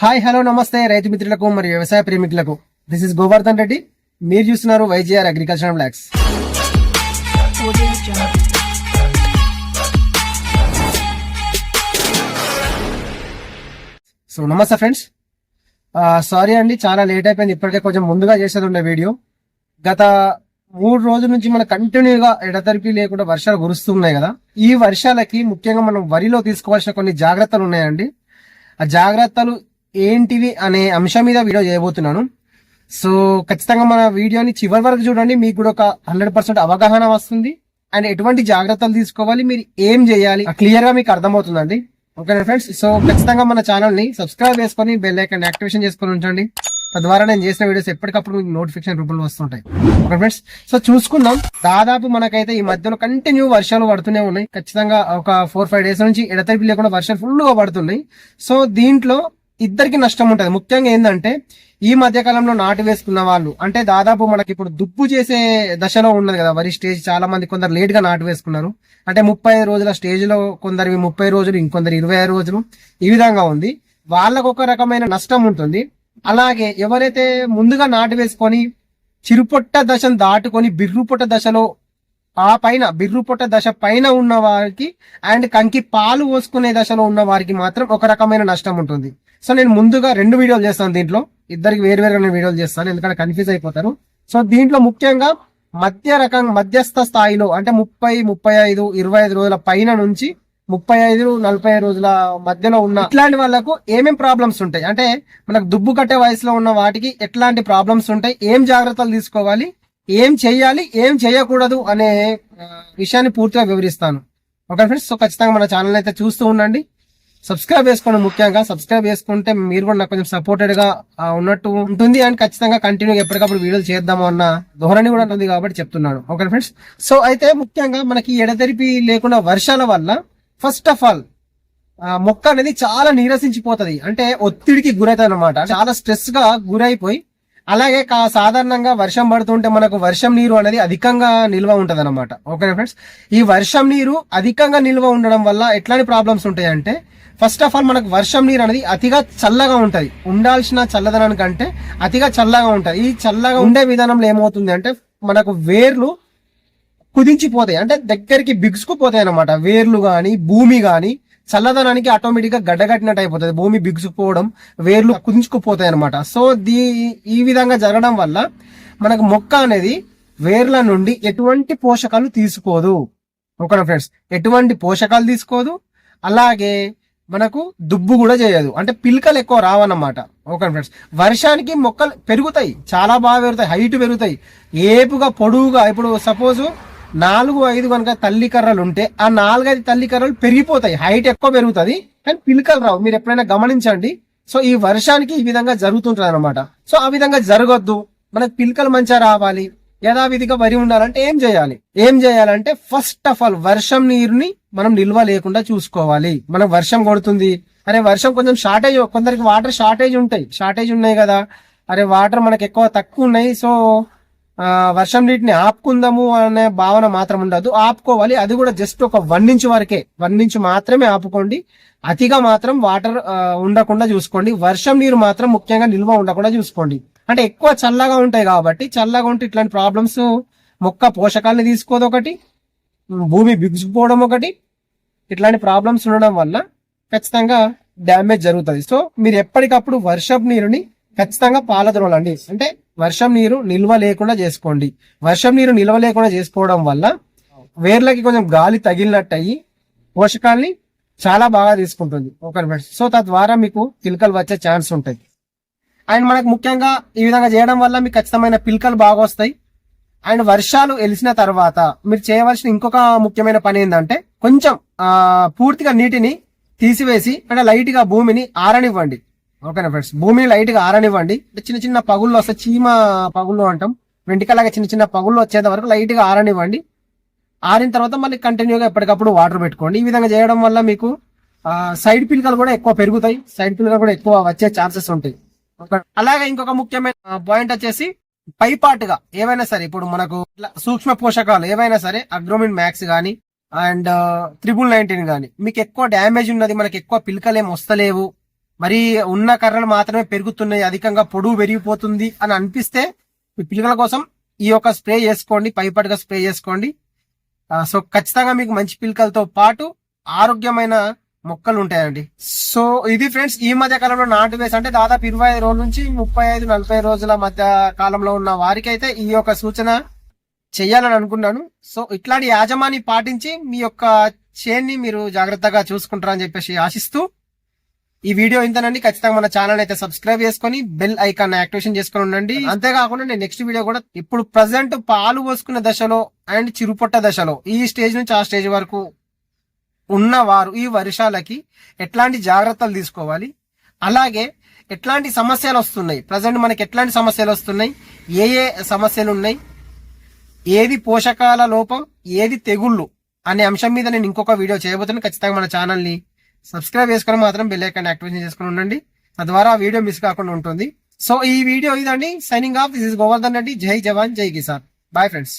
Hi hello నమస్తే రైతు మిత్రులకు మరియు వ్యవసాయ ప్రేమికులకు. This is Govardhan Reddy. మీరు చూస్తున్నారు వైజీఆర్ అగ్రికల్చర్ బ్లాక్స్ సో నమస్తే ఫ్రెండ్స్ సారీ uh, అండి చాలా లేట్ అయిపోయింది. ఇప్పటికే కొంచెం ముందుగా చేసేది ఉండే వీడియో గత మూడు రోజుల నుంచి మన కంటిన్యూగా ఎడతెరిపి లేకుండా వర్షాలు కురుస్తున్నాయి కదా. ఈ వర్షాలకి ముఖ్యంగా మనం వరిలో తీసుకోవాల్సిన కొన్ని జాగ్రత్తలు ఉన్నాయండి. ఆ జాగ్రత్తలు ఏంటివి అనే అంశం మీద వీడియో చేయబోతున్నాను. సో ఖచ్చితంగా మన వీడియోని చివరి వరకు చూడండి. మీకు కూడా ఒక హండ్రెడ్ పర్సెంట్ అవగాహన వస్తుంది. అండ్ ఎటువంటి జాగ్రత్తలు తీసుకోవాలి మీరు ఏం చేయాలి క్లియర్గా మీకు అర్థమవుతుందండి. Okay friends? సో ఖచ్చితంగా మన ఛానల్ని సబ్స్క్రైబ్ చేసుకొని బెల్ ఐకన్ యాక్టివేషన్ చేసుకొని ఉంచండి. తద్వారా నేను చేసిన వీడియోస్ ఎప్పటికప్పుడు మీకు నోటిఫికేషన్ రూపంలో వస్తుంటాయి. Okay friends? సో చూసుకుందాం. దాదాపు మనకైతే ఈ మధ్యలో కంటిన్యూ వర్షాలు పడుతూనే ఉన్నాయి. ఖచ్చితంగా ఒక ఫోర్ ఫైవ్ డేస్ నుంచి ఎడతెరిపి లేకుండా వర్షాలు ఫుల్గా పడుతున్నాయి. సో దీంట్లో ఇద్దరికి నష్టం ఉంటది. ముఖ్యంగా ఏంటంటే ఈ మధ్య కాలంలో నాటు వేసుకున్న వాళ్ళు అంటే దాదాపు మనకి ఇప్పుడు దుబ్బు చేసే దశలో ఉన్నది కదా వరి స్టేజ్. చాలా మంది కొందరు లేట్గా నాటు వేసుకున్నారు. అంటే ముప్పై రోజుల స్టేజ్లో కొందరివి ముప్పై రోజులు ఇంకొందరు ఇరవై రోజులు ఈ విధంగా ఉంది. వాళ్ళకు ఒక రకమైన నష్టం ఉంటుంది. అలాగే ఎవరైతే ముందుగా నాటు వేసుకొని చిరుపొట్ట దశను దాటుకొని బిర్రుపొట్ట దశలో ఆ పైన బిర్రుపొట్ట దశ పైన ఉన్న వారికి అండ్ కంకి పాలు పోసుకునే దశలో ఉన్న వారికి మాత్రం ఒక రకమైన నష్టం ఉంటుంది. సో నేను ముందుగా రెండు వీడియోలు చేస్తాను దీంట్లో. ఇద్దరికి వేరు వేరుగా నేను వీడియోలు చేస్తాను ఎందుకంటే కన్ఫ్యూజ్ అయిపోతారు. సో దీంట్లో ముఖ్యంగా మధ్య రకం మధ్యస్థ స్థాయిలో అంటే ముప్పై ముప్పై ఐదు ఇరవై ఐదు రోజుల పైన నుంచి ముప్పై ఐదు నలభై ఐదు రోజుల మధ్యలో ఉన్న ఇట్లాంటి వాళ్ళకు ఏమేం ప్రాబ్లమ్స్ ఉంటాయి? అంటే మనకు దుబ్బు కట్టే వయసులో ఉన్న వాటికి ఎట్లాంటి ప్రాబ్లమ్స్ ఉంటాయి? ఏం జాగ్రత్తలు తీసుకోవాలి? ఏం చెయ్యాలి? ఏం చేయకూడదు అనే విషయాన్ని పూర్తిగా వివరిస్తాను. ఓకే ఫ్రెండ్స్ సో ఖచ్చితంగా మన ఛానల్ అయితే చూస్తూ ఉండండి. సబ్స్క్రైబ్ చేసుకోండి ముఖ్యంగా. సబ్స్క్రైబ్ చేసుకుంటే మీరు కూడా నాకు కొంచెం సపోర్టెడ్గా ఉన్నట్టు ఉంటుంది అండ్ ఖచ్చితంగా కంటిన్యూ ఎప్పటికప్పుడు వీడియోలు చేద్దాము అన్న ధోరణి కూడా ఉంటుంది కాబట్టి చెప్తున్నాను. ఓకే ఫ్రెండ్స్ సో అయితే ముఖ్యంగా మనకి ఎడతెరిపి లేకుండా వర్షాల వల్ల ఫస్ట్ ఆఫ్ ఆల్ మొక్క అనేది చాలా నీరసించిపోతుంది. అంటే ఒత్తిడికి గురవుతుంది అనమాట చాలా స్ట్రెస్గా గురైపోయి అలాగే కా- సాధారణంగా వర్షం పడుతుంటే మనకు వర్షం నీరు అనేది అధికంగా నిల్వ ఉంటది అనమాట ఓకే ఫ్రెండ్స్? ఈ వర్షం నీరు అధికంగా నిల్వ ఉండడం వల్ల ఎట్లాంటి ప్రాబ్లమ్స్ ఉంటాయి అంటే ఫస్ట్ ఆఫ్ ఆల్ మనకు వర్షం నీరు అనేది అతిగా చల్లగా ఉంటది ఉండాల్సిన చల్లదనానికంటే అతిగా చల్లగా ఉంటది ఈ చల్లగా ఉండే విధానంలో ఏమవుతుంది అంటే మనకు వేర్లు కుదించిపోతాయి. అంటే దగ్గరికి బిగుసుకుపోతాయి అనమాట వేర్లు కానీ భూమి కానీ చల్లదనానికి ఆటోమేటిక్గా గడ్డగట్టినట్టు అయిపోతుంది. భూమి బిగుసుకుపోవడం వేర్లు కుదించుకుపోతాయి అనమాట సో దీ ఈ విధంగా జరగడం వల్ల మనకు మొక్క అనేది వేర్ల నుండి ఎటువంటి పోషకాలు తీసుకోదు. ఓకేనా ఫ్రెండ్స్? ఎటువంటి పోషకాలు తీసుకోదు. అలాగే మనకు దుబ్బు కూడా చేయదు. అంటే పిలకలు ఎక్కువ రావన్నమాట. Okay friends? వర్షానికి మొక్కలు పెరుగుతాయి. చాలా బాగా పెరుగుతాయి. హైట్ పెరుగుతాయి. ఏపుగా పొడువుగా ఇప్పుడు సపోజ్ నాలుగు ఐదు కనుక తల్లి కర్రలు ఉంటే ఆ నాలుగైదు తల్లి కర్రలు పెరిగిపోతాయి. హైట్ ఎక్కువ పెరుగుతుంది. కానీ పిలకలు రావు. మీరు ఎప్పుడైనా గమనించండి. సో ఈ వర్షానికి ఈ విధంగా జరుగుతుంటుంది అనమాట సో ఆ విధంగా జరగొద్దు. మనకు పిలకలు మంచిగా రావాలి. యథావిధిగా వరి ఉండాలంటే ఏం చేయాలి? ఏం చేయాలంటే ఫస్ట్ ఆఫ్ ఆల్ వర్షం నీరుని మనం నిల్వ లేకుండా చూసుకోవాలి. మనం వర్షం కొడుతుంది. అరే వర్షం కొంచెం షార్టేజ్ కొందరికి వాటర్ షార్టేజ్ ఉంటాయి. షార్టేజ్ ఉన్నాయి కదా. అరే వాటర్ మనకు ఎక్కువ తక్కువ ఉన్నాయి. సో వర్షం నీటిని ఆపుకుందాము అనే భావన మాత్రం ఉండదు. ఆపుకోవాలి. అది కూడా జస్ట్ ఒక వన్ ఇంచ్ వరకే. వన్ ఇంచ్ మాత్రమే ఆపుకోండి. అతిగా మాత్రం వాటర్ ఉండకుండా చూసుకోండి. వర్షం నీరు మాత్రం ముఖ్యంగా నిల్వ ఉండకుండా చూసుకోండి. అంటే ఎక్కువ చల్లగా ఉంటాయి కాబట్టి చల్లగా ఉంటే ఇట్లాంటి ప్రాబ్లమ్స్ మొక్క పోషకాలని తీసుకోదు ఒకటి భూమి బిగుసుకుపోవడం ఒకటి. ఇట్లాంటి ప్రాబ్లమ్స్ ఉండడం వల్ల ఖచ్చితంగా డ్యామేజ్ జరుగుతుంది. సో మీరు ఎప్పటికప్పుడు వర్షపు నీరుని ఖచ్చితంగా పాలద్రోలండి అంటే వర్షం నీరు నిల్వ లేకుండా చేసుకోండి. వర్షం నీరు నిల్వ లేకుండా చేసుకోవడం వల్ల వేర్లకి కొంచెం గాలి తగిలినట్టు అయ్యి పోషకాల్ని చాలా బాగా తీసుకుంటుంది. ఒక సో తద్వారా మీకు పిలకలు వచ్చే ఛాన్స్ ఉంటుంది అండ్ మనకు ముఖ్యంగా ఈ విధంగా చేయడం వల్ల మీకు ఖచ్చితమైన పిలకలు బాగా వస్తాయి. అండ్ వర్షాలు వెలిసిన తర్వాత మీరు చేయవలసిన ఇంకొక ముఖ్యమైన పని ఏంటంటే కొంచెం పూర్తిగా నీటిని తీసివేసి అంటే లైట్గా భూమిని ఆరనివ్వండి. ఓకేనా ఫ్రెండ్స్. భూమిని లైట్గా ఆరనివ్వండి. అంటే చిన్న చిన్న పగుళ్ళు వస్తే చీమ పగుళ్ళు అంటాం. వెంటికలాగా చిన్న చిన్న పగుళ్ళు వచ్చేంత వరకు లైట్గా ఆరనివ్వండి. ఆరిన తర్వాత మళ్ళీ కంటిన్యూగా ఎప్పటికప్పుడు వాటర్ పెట్టుకోండి. ఈ విధంగా చేయడం వల్ల మీకు సైడ్ పిలకలు కూడా ఎక్కువ పెరుగుతాయి. సైడ్ పిలకలు కూడా ఎక్కువ వచ్చే ఛాన్సెస్ ఉంటాయి. అలాగే ఇంకొక ముఖ్యమైన పాయింట్ వచ్చేసి పైపాటుగా ఏవైనా సరే ఇప్పుడు మనకు ఇట్లా సూక్ష్మ పోషకాలు ఏవైనా సరే అగ్రోమిన్ మ్యాక్స్ కానీ అండ్ త్రిబుల్ నైన్టీన్ కానీ మీకు ఎక్కువ డ్యామేజ్ ఉన్నది మనకి ఎక్కువ పిలకలు ఏం వస్తలేవు. మరి ఉన్న కర్రలు మాత్రమే పెరుగుతున్నాయి అధికంగా పొడువు పెరిగిపోతుంది అని అనిపిస్తే మీ పిల్లల కోసం ఈ యొక్క స్ప్రే చేసుకోండి పైపటిగా స్ప్రే చేసుకోండి. సో ఖచ్చితంగా మీకు మంచి పిలకలతో పాటు ఆరోగ్యమైన మొక్కలు ఉంటాయండి. సో ఇది ఫ్రెండ్స్ ఈ మధ్య కాలంలో నాటు వేసి అంటే దాదాపు ఇరవై ఐదు రోజుల నుంచి ముప్పై ఐదు నలభై రోజుల మధ్య కాలంలో ఉన్న వారికి అయితే ఈ యొక్క సూచన చెయ్యాలని అనుకున్నాను. సో ఇట్లాంటి యాజమాని పాటించి మీ యొక్క చేన్ని మీరు జాగ్రత్తగా చూసుకుంటారని చెప్పేసి ఆశిస్తూ ఈ వీడియో ఇంతనండి. ఖచ్చితంగా మన ఛానల్ అయితే సబ్స్క్రైబ్ చేసుకొని బెల్ ఐకాన్ యాక్టివేషన్ చేసుకుని ఉండండి. అంతేకాకుండా నేను నెక్స్ట్ వీడియో కూడా ఇప్పుడు ప్రజెంట్ పాలు పోసుకున్న దశలో అండ్ చిరుపొట్ట దశలో ఈ స్టేజ్ నుంచి ఆ స్టేజ్ వరకు ఉన్నవారు ఈ వర్షాలకి ఎట్లాంటి జాగ్రత్తలు తీసుకోవాలి? అలాగే ఎట్లాంటి సమస్యలు వస్తున్నాయి? ప్రజెంట్ మనకి ఎట్లాంటి సమస్యలు వస్తున్నాయి? ఏ ఏ సమస్యలు ఉన్నాయి? ఏది పోషకాల లోపం? ఏది తెగుళ్ళు? అనే అంశం మీద నేను ఇంకొక వీడియో చేయబోతున్నాను. ఖచ్చితంగా మన ఛానల్ని సబ్స్క్రైబ్ చేసుకుని మాత్రం బెల్ ఐకాన్ యాక్టివేషన్ చేసుకుని ఉండండి. తద్వారా వీడియో మిస్ కాకుండా ఉంటుంది. సో ఈ వీడియో ఇదండి. Signing off this is Govardhan Reddy జై జవాన్ జై కిసాన్ బాయ్ ఫ్రెండ్స్